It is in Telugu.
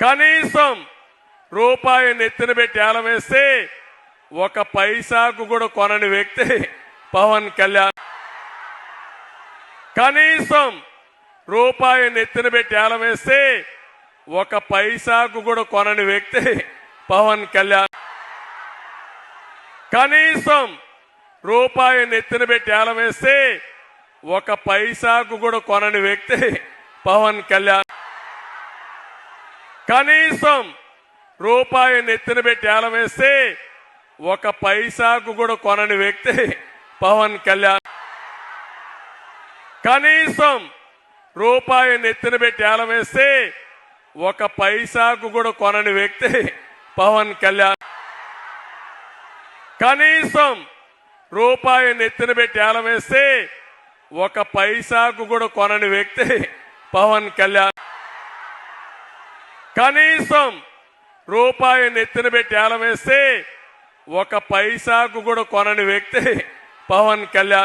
కనీసం రూపాయి నెత్తిన పెట్టి ఏలవేస్తే ఒక పైసాకు కూడా కొనని వ్యక్తి పవన్ కళ్యాణ్. కనీసం రూపాయి నెత్తిన పెట్టి ఏలవేస్తే ఒక పైసాకు కూడా కొనని వ్యక్తి పవన్ కళ్యాణ్. కనీసం రూపాయి నెత్తిన పెట్టి ఏలవేస్తే ఒక పైసాకు కూడా కొనని వ్యక్తి పవన్ కళ్యాణ్. కనీసం రూపాయి నెత్తిన పెట్టి ఏలం వేస్తే ఒక పైసాకు కూడా కొనని వ్యక్తి పవన్ కళ్యాణ్. కనీసం రూపాయి నెత్తిన పెట్టి ఏలం వేస్తే ఒక పైసాకు కూడా కొనని వ్యక్తి పవన్ కళ్యాణ్. కనీసం రూపాయి నెత్తిన పెట్టి ఏలం ఒక పైసాకు కూడా కొనని వ్యక్తి పవన్ కళ్యాణ్. కనీసం రూపాయి నెత్తిన పెట్టి ఏలం ఒక పైసాకు కూడా కొనని వ్యక్తి పవన్ కళ్యాణ్